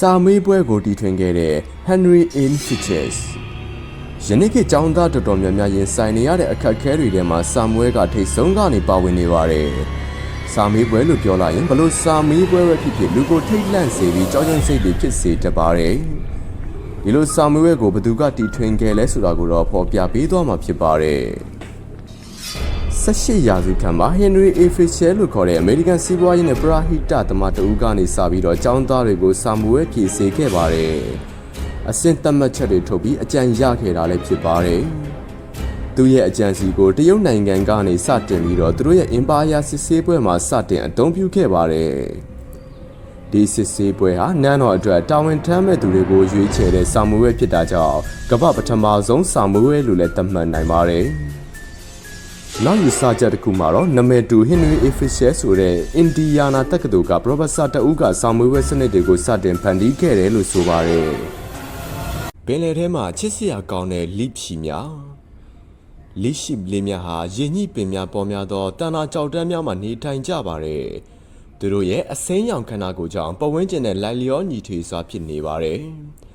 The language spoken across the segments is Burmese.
စာမေးပွဲကိုတီထွင်ခဲ့တဲ့ Henry Ian Fitches ယနေ့ခေတ်ကျောင်းသားတော်တော်များများရင်ဆိုင်နေရတဲ့အခက်အခဲတွေထဲမှာစာမွေးကထိတ်ဆုံးကနေပါဝင်နေပါတယ်။စာမေးပွဲလို့ပြောလိုက်ရင်ဘလို့စာမေးပွဲပဲဖြစ်ဖြစ်လူကိုထိတ်လန့်စေပြီးကြောက်ရွံ့စိတ်တွေဖြစ်စေတတ်ပါတယ်။ဒီလိုစာမေးပွဲကိုဘသူကတီထွင်ခဲ့လဲဆိုတာကိုတော့ဖော်ပြပေးသွားမှာဖြစ်ပါတယ်။ 18ရာစုခန့်မှာ Henry A. Fisher လို့ခေါ်တဲ့အမေရိကန်စီးပွားရေးနဲ့ပရာဟိတသမားတဦးကနေစပြီးတော့ကျောင်းသားတွေကိုစာမွေးဖြည့်စေခဲ့ပါတယ်။အဆင့်သတ်မှတ်ချက်တွေထုတ်ပြီးအကြံရခဲ့တာလည်းဖြစ်ပါတယ်။သူရဲ့အကြံစီကိုတရုတ်နိုင်ငံကနေစတင်ပြီးတော့သူတို့ရဲ့အင်ပါယာစစ်ဆေးပွဲမှာစတင်အသုံးပြုခဲ့ပါတယ်။ဒီစစ်ဆေးပွဲဟာနန်းတော်အတွက်တာဝန်ထမ်းမဲ့သူတွေကိုရွေးချယ်တဲ့စာမွေးဖြစ်တာကြောင့်ကမ္ဘာပထမဆုံးစာမွေးလို့လည်းသတ်မှတ်နိုင်ပါတယ်။ နောက်ယူဆချက်တစ်ခုမှာတော့နမယ်တူ Henry A. Fisher ဆိုတဲ့အင်ဒီယာနာတက္ကသိုလ်က professor တဦးကစာမွေးဝဲစနစ်တွေကိုစတင်ဖန်တီးခဲ့တယ်လို့ဆိုပါတယ်။ပင်လယ်ထဲမှာချစ်စရာကောင်းတဲ့ leaf ရှိများ leaf ရှိလေးများဟာရင်းညှိပင်များပေါ်များသောတန်တာကြောက်တန်းများမှာနေထိုင်ကြပါတယ်။သူတို့ရဲ့အစိမ်းရောင်ခန္ဓာကိုယ်ကြောင့်ပတ်ဝန်းကျင်နဲ့လိုက်လျောညီထွေစွာဖြစ်နေပါတယ်။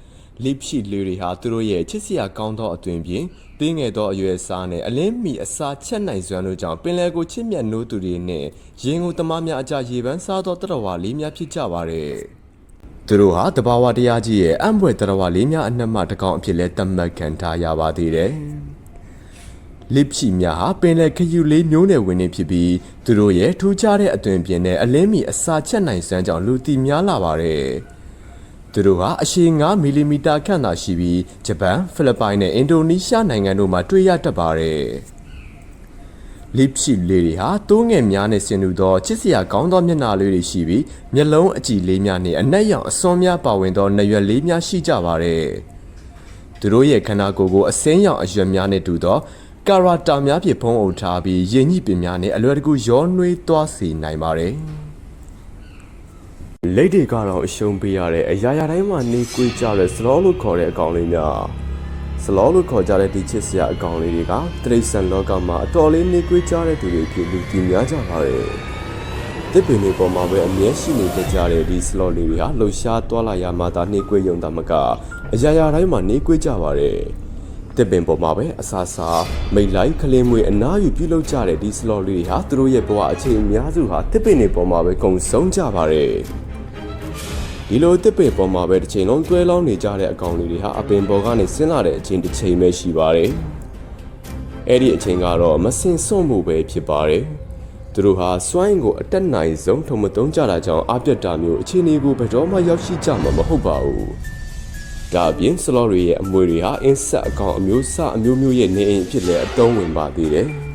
လိပ်ရှိလူတွေဟာသူတို့ရဲ့ချစ်စရာကောင်းသောအသွင်ဖြင့်တင်းငယ်သောအရွယ်အစားနဲ့အလင်းမီအစာချက်နိုင်စွမ်းတို့ကြောင့်ပင်လယ်ကိုချစ်မြတ်နိုးသူတွေနဲ့ရင်ကုန်သမားများအကြရေပန်းစားသောတရဝါလေးများဖြစ်ကြပါတယ်။သူတို့ဟာတဘာဝတရားကြီးရဲ့အံ့ဘွယ်တရဝါလေးများအနှက်မှတစ်ကောင်အဖြစ်လဲသတ်မှတ်ခံထားရပါသေးတယ်။လစ်ချီများဟာပင်လယ်ခယူလေးမျိုးနယ်ဝင်နေဖြစ်ပြီးသူတို့ရဲ့ထူးခြားတဲ့အသွင်ပြင်နဲ့အလင်းမီအစာချက်နိုင်စွမ်းကြောင့်လူတီများလာပါတယ်။ သူတို့ဟာအရှည်9မီလီမီတာခန့်သာရှိပြီးဂျပန်၊ဖိလစ်ပိုင်နဲ့အင်ဒိုနီးရှားနိုင်ငံတို့မှာတွေ့ရတတ်ပါတယ်။လစ်ချီလေးတွေဟာတိုးငယ်များနဲ့ဆင်တူသောချစ်စရာကောင်းသောမျက်နှာလေးတွေရှိပြီးမျက်လုံးအကြည်လေးများနဲ့အနက်ရောင်အစွန်းများပါဝင်သောနှရွက်လေးများရှိကြပါတယ်။သူတို့ရဲ့ခန္ဓာကိုယ်ကိုအစင်းရောင်အရွက်များနဲ့တူသောကာရာတာများဖြင့်ဖုံးအုပ်ထားပြီးရင်းညှိပင်များနဲ့အလွယ်တကူရောနှွေးသွားစေနိုင်ပါတယ်။ လက်တွေကတော့အရှုံးပေးရတဲ့အရာရာတိုင်းမှာနေကွေးကြတဲ့စလောလို့ခေါ်တဲ့အကောင်လေးများစလောလို့ခေါ်ကြတဲ့ဒီချစ်စရာအကောင်လေးတွေကတရိတ်ဆန်လောကမှာအတော်လေးနေကွေးကြတဲ့သူတွေဖြစ်လူကြည်များကြပါတယ်။တစ်ပင်တွေပေါ်မှာပဲအမြဲရှိနေကြတဲ့ဒီစလော့လေးတွေဟာလှူရှားသွားလာရမှသာနေကွေးရုံသာမကအရာရာတိုင်းမှာနေကွေးကြပါတယ်။တစ်ပင်ပေါ်မှာပဲအစာစာမိတ်လိုက်ခလင်းမွေအနားယူပြုလုပ်ကြတဲ့ဒီစလော့လေးတွေဟာသူတို့ရဲ့ဘဝအချိန်အများစုဟာတစ်ပင်တွေပေါ်မှာပဲကုန်ဆုံးကြပါတယ်။ ဒီလိုတစ်ပင်ပေါ်မှာပဲတစ်ချိန်လုံးတွဲလောင်းနေကြတဲ့အကောင်လေးတွေဟာအပင်ပေါ်ကနေဆင်းလာတဲ့အချိန်တစ်ချိန်ပဲရှိပါတယ်။အဲ့ဒီအချိန်ကတော့မစင်စွန့်မှုပဲဖြစ်ပါတယ်။သူတို့ဟာစွိုင်းကိုအတက်နိုင်ဆုံးထုံမတုံးကြတာကြောင့်အပြတ်တာမျိုးအခြေအနေကိုဘယ်တော့မှရောက်ရှိကြမှာမဟုတ်ပါဘူး။ဒါအပြင်စလော့တွေရဲ့အမွေတွေဟာအင်းဆက်အကောင်အမျိုးအစားအမျိုးမျိုးရဲ့နေအိမ်အဖြစ်လည်းအသုံးဝင်ပါသေးတယ်။